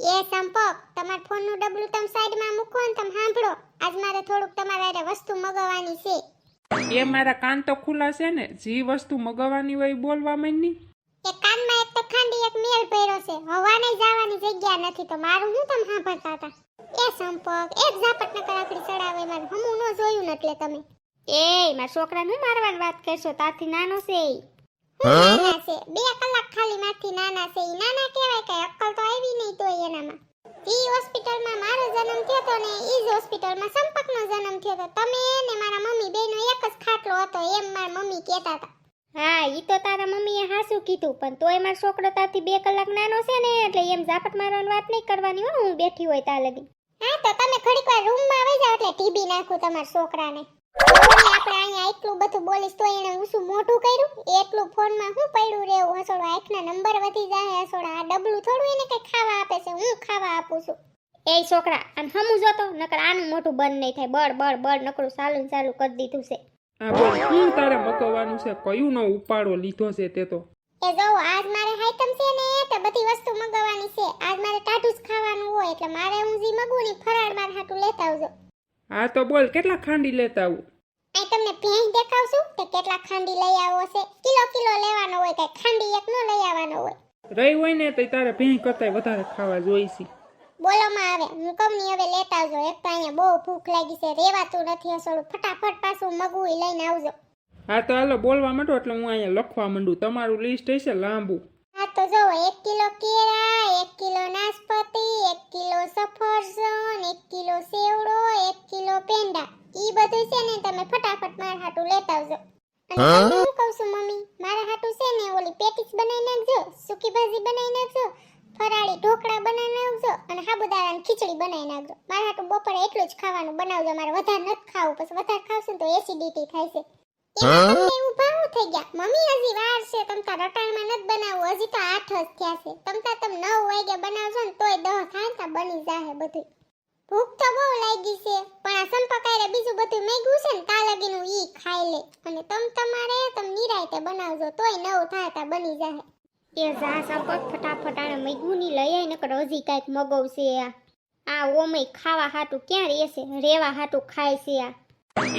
એ સંપક તમાર ફોનનું ડબલું તમે સાઈડમાં મૂકો ને તમે સાંભળો. આજ મારે થોડુંક તમારા હારે વસ્તુ મગાવવાની છે. એ મારા કાન તો ખુલ્લા છે ને જે વસ્તુ મગાવવાની હોય એ બોલવા માંડી એ કાનમાં એક તો ખાંડી એક મેલ પહેર્યો છે. હવાને જવાની જગ્યા નથી તો મારું હું તમે સાંભળતા હતા? એ સંપક એક ઝાપટ નકર કરાકડી ચડાવે મારે હમું ન જોયું ને એટલે તમે. એ મારા છોકરાને નું મારવાની વાત કરશો? તાથી નાનો છે એ. હું નાના છે. બે કલાક ખાલી માથી નાના છે. નાના કહેવાય કઈ અક્કલ તો આવી નહીં તોય એનામાં ઈ હોસ્પિટલમાં મારો જન્મ થયો તો ને એ જ હોસ્પિટલમાં સંપર્કનો જન્મ થયો હતો તમે ને મારા મમ્મી બેનો એક જ ખાટલો હતો એમ મારા મમ્મી કહેતા હતા. હા એ તો તારા મમ્મીએ હાસું કીધું પણ તોય મારો છોકરો તારથી બે કલાક નાનો છે ને એટલે એમ ઝાપટ મારવાની વાત નહીં કરવાની હોય હું બેઠી હોય ત્યાં લગી. હા તો તમે ઘડીક વાર રૂમમાં આવી જાવ એટલે ટીબી નાખું તમારા છોકરાને. આપણે અહીંયા એટલું બધું બોલીશ તો એને હું શું મોટું કર્યું? એટલું ફોનમાં હું પડ્યું રહેવું? હસોડો આંખના નંબર વધી જાય હસોડા આ ડબલું થોડું એને કંઈ ખાવા આપે છે હું ખાવા આપું છું. એ છોકરા અને હમું જોતો? નકર આનું મોટું બંધ નહીં થાય. બળ બળ બળ નકરું સાલું ચાલુ કરી દીધું છે. આ બોલ શું તારે મગાવવાનું છે? કયું નો ઉપાડો લીધો છે તે તો? એ જો આજ મારે આઈટમ છે ને તો બધી વસ્તુ મંગાવવાની છે. આજ મારે ટાટુસ ખાવાનું હોય એટલે મારે હું જી મગું ને ફરાળ માર હાટું લેતા આવજો. હા તો બોલ કેટલા ખાંડી લેતા આવું? આ તમને ભેંસ દેખાવશું કે કેટલા ખાંડી લઈ આવો છે? કિલો કિલો લેવાનો હોય કે ખાંડી એક નો લઈ આવવાનો હોય. રહી હોય ને તો તારે ભેં કરતા વધારે ખાવા જોઈશી. બોલોમાં આવે. હું કમની હવે લેતા આવજો એક તો અહીંયા બહુ ભૂખ લાગી છે. રેવાતું નથી અસોડું ફટાફટ પાછું મગું લઈને આવજો. હા તો હાલો બોલવા માંડો એટલે હું અહીંયા લખવા માંડું. તમારું લિસ્ટ હશે લાંબુ. હા તો જો એક કિલો કેળા એક કિલો નાશપતિ એક કિલો સફરજન એક કિલો સેવડો એક કિલો પેંડા. ઈ બધું છે ને તમે ફટાફટ મારા હાટું લેતા આવજો. અને હું? કહું છું મમ્મી? મારા હાટું છે ને ઓલી પેટીસ બનાવી નાખજો સૂકી ભાજી બનાવી નાખજો ફરાળી ઢોકળા બનાવી નાખજો અને સાબુદાણાની ખીચડી બનાવી નાખજો. મારા હાટું બપોરે એટલું જ ખાવાનું બનાવજો. મારે વધારે નથી ખાવું પછી વધારે ખાવશું તો એસિડિટી થાય છે. એમાં તમને થઈ ગયા. મમ્મી હજી વાર છે તમ તાર રટાણમાં નથી બનાવવું હજી તો આઠ જ થયા છે. તમ તાર તમે નવ વાગે બનાવશો ને તોય દહ થાય ને બની જાહે બધું ભૂખ તો બહુ લાગી છે પણ આ સંપકારે બીજું બધું મેગ્યું છે ને તા લગીનું ઈ ખાઈ લે. અને તમ તમારે તમ નિરાયતે બનાવજો તોય નવ થાય બની જાહે. એ જા સંપર્ક ફટાફટ આને મૈગુની લઈ આય નકર હજી કાંઈક મગવશે આ. આ ઓમય ખાવા હાટું ક્યાં રહેશે રેવા હાટું ખાય છે આ.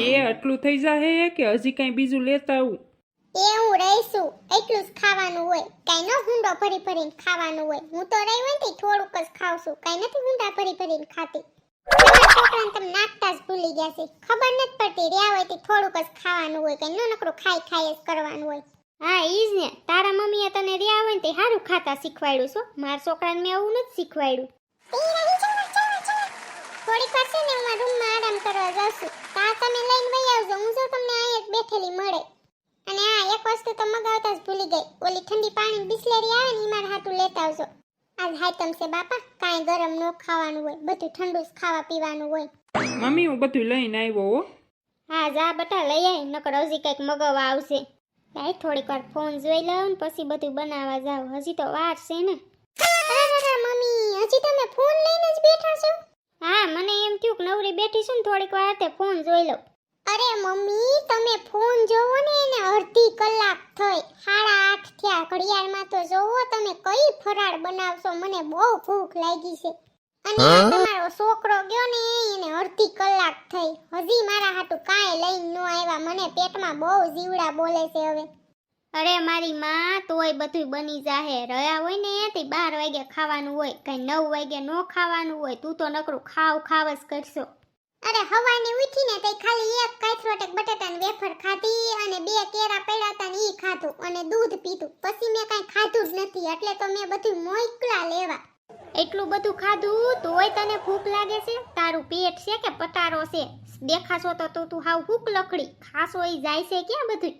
એ આટલું થઈ જાહે કે હજી કાંઈ બીજું લેતા આવું? એ હું રહીશું. એટલું જ ખાવાનું હોય. કાંઈ ન હુંડો ભરી ભરીને ખાવાનું હોય. હું તો રહી હોય ને થોડુંક જ ખાવ છું. કાંઈ નથી હુંડા ભરી ભરીને ખાતી. છોકરાને તમે નાખતા જ ભૂલી ગયા છે. ખબર નથી પડતી રહ્યા હોય તે થોડુંક જ ખાવાનું હોય. કાંઈ ન નકરું ખાઈ ખાઈ જ કરવાનું હોય. હા ઈ જ ને તારા મમ્મીએ તને રહ્યા હોય ને તે સારું ખાતા શીખવાડ્યું છો. મારા છોકરાને મેં એવું નથી શીખવાડ્યું. થોડીક વાર છે ને હું મારા રૂમમાં આરામ કરવા જાઉં છું. તા તમે લઈને વહી આવજો હું જો તમને અહીંયા જ બેઠેલી મળે. અને હા એક વસ્તુ તો મગાવતા જ ભૂલી ગઈ. ઓલી ઠંડી પાણી બિસ્લેરી આવે ને એ મારા હાટું લેતા આવજો. આજ હાઈટમ છે બાપા કાંઈ ગરમ ન ખાવાનું હોય. બધું ઠંડુ જ ખાવા પીવાનું હોય. મમ્મી હું બધું લઈને આવ્યો હો. હા જા બટા લઈ આય નકર હજી કંઈક મગાવવા આવશે. લાય થોડીક વાર ફોન જોઈ લઉં ને પછી બધું બનાવવા જાવ હજી તો વાર છે ને. મમ્મી હજી તમે ફોન લઈને જ બેઠા છો? હા મને એમ થયું કે નવરી બેઠી છું ને થોડીક વાર તે ફોન જોઈ લઉં. અરે મમ્મી તમે ફોન જોવો ને એને અડધી કલાક થઈ. સાડા આઠ થયા. ઘડિયાળમાં તો જોવો તમે કઈ ફરાળ બનાવશો. મને બહુ ભૂખ લાગી છે. અને આ તમારો છોકરો ગયો ને એને અડધી કલાક થઈ. હજી મારા હાટું કાંઈ લઈને ન આવ્યા. મને પેટમાં બહુ જીવડા બોલે છે હવે. અરે મારી માં તોય બધું બની જાહે. રહ્યા હોય ને તે બાર વાગે ખાવાનું હોય. કઈ નવ વાગે નો ખાવાનું હોય. તું તો નકરું ખાવ ખાવ જ કરશો. અરે હવાની ઉઠીને તે ખાલી એક કાચરોટેક બટાટાની વેફર ખાધી અને બે કેરા પડ્યા હતા ને ઈ ખાધું. અને દૂધ પીધું. પછી મેં કાંઈ ખાધું જ નથી. એટલે તો મેં બધું મોકલા લેવા. એટલું બધું ખાધું તોય તને ભૂખ લાગે છે? તારું પેટ છે કે પટારો છે? દેખાશો તો તું તું હાવ ભૂખ લકડી ખાશો એ જાય છે ક્યાં બધું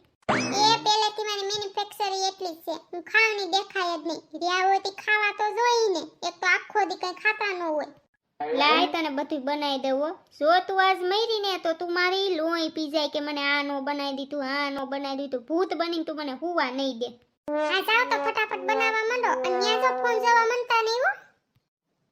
એ પહેલેથી મારી મેન્યુફેક્ચરી એટલી જ છે. હું ખાવાની દેખાય જ નહીં. તે ખાવા તો જોઈ ને. એક તો આખો દી કઈ ખાતા ન હોય. લાય તને બધું બનાવી દેવો જો તું આજ મરી ને તો તું મારી લોહી પી જાય કે મને આ નો બનાવી દીધું આ નો બનાવી દીધું ભૂત બની તું મને હુવા નહીં દે. હા જાઓ તો ફટાફટ બનાવવા માંડો. અને જો ફોન જોવા માંડતા નહીં હો.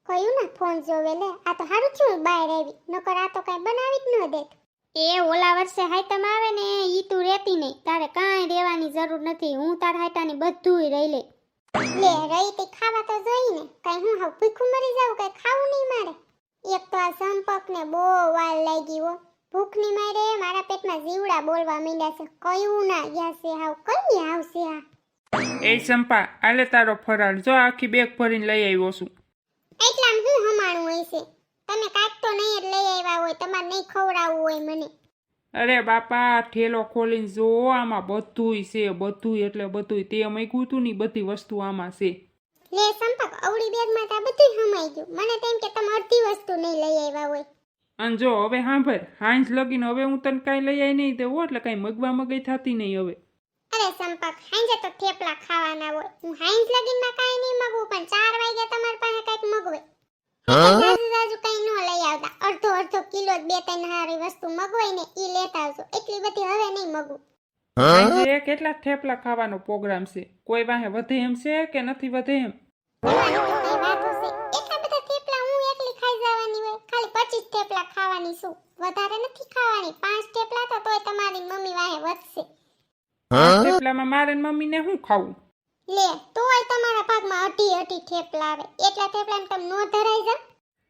કયું ના ફોન જોવે લે? આ તો સારું થયું બહાર આવી. નકર આ તો કઈ બનાવી જ ન દેત. એ ઓલા વર્ષે હાઈતમ આવે ને ઈ તું રહેતી નહીં. તારે કાંઈ રહેવાની જરૂર નથી. હું તાર હાઈટાની બધુંય રહી લે લે, રહી તે ખાવા તો જોઈ ને. કઈ હું હાવ ભૂખું મરી જાઉં, કઈ ખાવું નહીં મારે. એક તો આ સંપર્ક ને બહુ વાર લાગી હો. ભૂખની મારે મારા પેટમાં જીવડા બોલવા માંડ્યા છે. કયું ના ગયા છે હાવ, કઈ આવશે આ? એ ચંપા આલે તારો ફરાળ. જો આખી બેગ ભરીને લઈ આવ્યો છું. એટલા હું હમાણું હોય છે? તમે કાંઈક તો નહીં જ લઈ આવ્યા હોય તમારે નહીં ખવડાવવું હોય મને. અરે બાપા ઠેલો ખોલીને જો આમાં બધુંય છે બધુંય એટલે બધુંય. તે મૂક્યું હતું ને બધી વસ્તુ આમાં છે. લે સંપર્ક અવળી બેગમાં તો આ બધું હમાઈ ગયું. મને તેમ કે તમે અડધી વસ્તુ નહીં લઈ આવ્યા હોય. અને જો હવે સાંભળ હાંજ લગીને હવે હું તને કાંઈ લઈ આવી નહીં દેવો એટલે કાંઈ મગવા મગઈ થતી નહીં હવે. અરે સંપર્ક હાંજે તો થેપલા ખાવાના હોય. હું હાંજ લગીનમાં કાંઈ નહીં મગવું પણ ચાર વાગે તમાર પાસે કંઈક મગવે. જાજુ જાજુ કઈ ન લઈ આવતા. અડધો અડધો કિલો જ બે ત્રણ હારી વસ્તુ મગવાય ને ઈ લેતા આવજો. એટલી બધી હવે નહીં મગવું. આજે કેટલા થેપલા ખાવાનો પ્રોગ્રામ છે? કોઈ વાહે વધે એમ છે કે નથી વધે એમ? તમારી તો કઈ વાત હશે એટલા બધા થેપલા હું એકલી ખાઈ જવાની હોય. ખાલી પચીસ થેપલા ખાવાની શું વધારે નથી ખાવાની. પાંચ થેપલા તો તોય તમારી મમ્મી વાહે વધશે. થેપલામાં મારે ને મમ્મીને શું ખાવું? લે તોય તમારા ભાગમાં અઢી અઢી થેપલા આવે. એટલા થેપલા તમે નો ધરાઈ જા.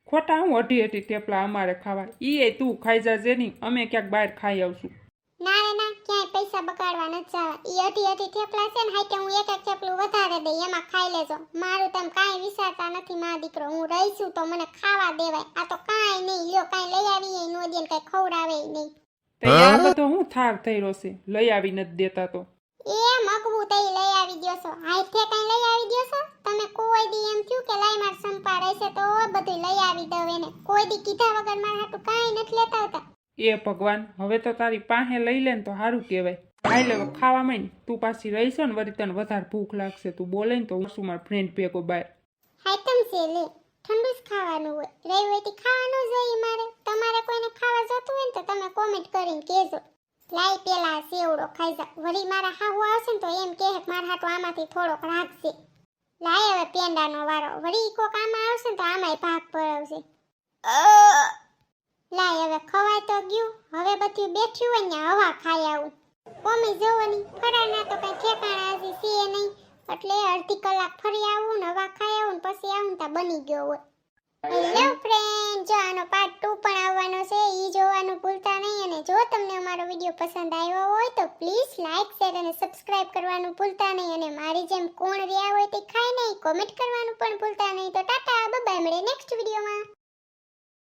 ખોટા હું અઢી અઢી થેપલા અમારે ખાવા? ઈ તું ખાઈ જાજે નહીં અમે ક્યાંક બહાર ખાઈ આવશું. ના રે ના ક્યાંય પૈસા બગાડવા નથી જવા ઈ અઢી અઢી થેપલા છે ને હાઈટે હું એક એક થેપલું વધારે દઈ એમાં ખાઈ લેજો. મારું તમે કાંઈ વિચારતા નથી મા દીકરો હું રહીશું તો મને ખાવા દેવાય. આ તો કાંઈ નહીં લ્યો કાંઈ લઈ આવીએ નો દે કાંઈ ખવડાવે નહીં. તો આ બધો હું થાક થઈ છે. લઈ આવી નથી દેતા તો. એ મગવું તઈ લઈ આવી દ્યો છો. હાઈથે કઈ લઈ આવી દ્યો છો? તમે કોઈ દી એમ થયું કે લઈ માર સંપાડે છે તો બધું લઈ આવી દઉં એને. કોઈ દી કીધા વગર માર હાટું કાંઈ નથી લેતા હતા એ ભગવાન હવે તો તારી પાસે લઈ લે ને તો સારું કહેવાય. હાઈ લે ખાવા માંડ. તું પાછી રહીશો ને વળી તને વધારે ભૂખ લાગશે. તું બોલે ને તો હું શું મારા ફ્રેન્ડ ભેગો બહાર હાઈટમ છે લે. ઠંડુ જ ખાવાનું હોય. રહી હોય તો ખાવાનું જ હોય મારે. તમારે કોઈને ખાવા તમે કોમેન્ટ કરીને કહેજો. લાઈ પેલા સેવડો ખાઈ જા. વળી મારા હાહુ આવશે ને તો એમ કહે મારા હાટું આમાંથી થોડોક રાખશે લાય હવે પેંડાનો વારો. વળી કોક આમાં આવશે ને તો આમાંય ભાગ પડાવશે લાય હવે ખવાય તો ગયું. હવે બધું બેઠ્યું હોય ને હવા ખાઈ આવું. કોમી જોવાની ફરાના તો કઈ ઠેકાણા હજી છે નહીં. એટલે અડધી કલાક ફરી આવું ને હવા ખાઈ આવું ને પછી આવું ત્યાં બની ગયો હોય. હેલો ફ્રેન્ડ જો આનો પાર્ટ ટુ પણ આવવાનો તમને અમારો વીડિયો પસંદ આવ્યો હોય તો પ્લીઝ લાઇક શેર અને સબસ્ક્રાઇબ કરવાનું ભૂલતા નહીં. અને મારી જેમ કોણ રહ્યા હોય તે ખાય નહીં કોમેન્ટ કરવાનું પણ ભૂલતા નહીં. તો ટાટા બાય મળે નેક્સ્ટ વિડીયોમાં.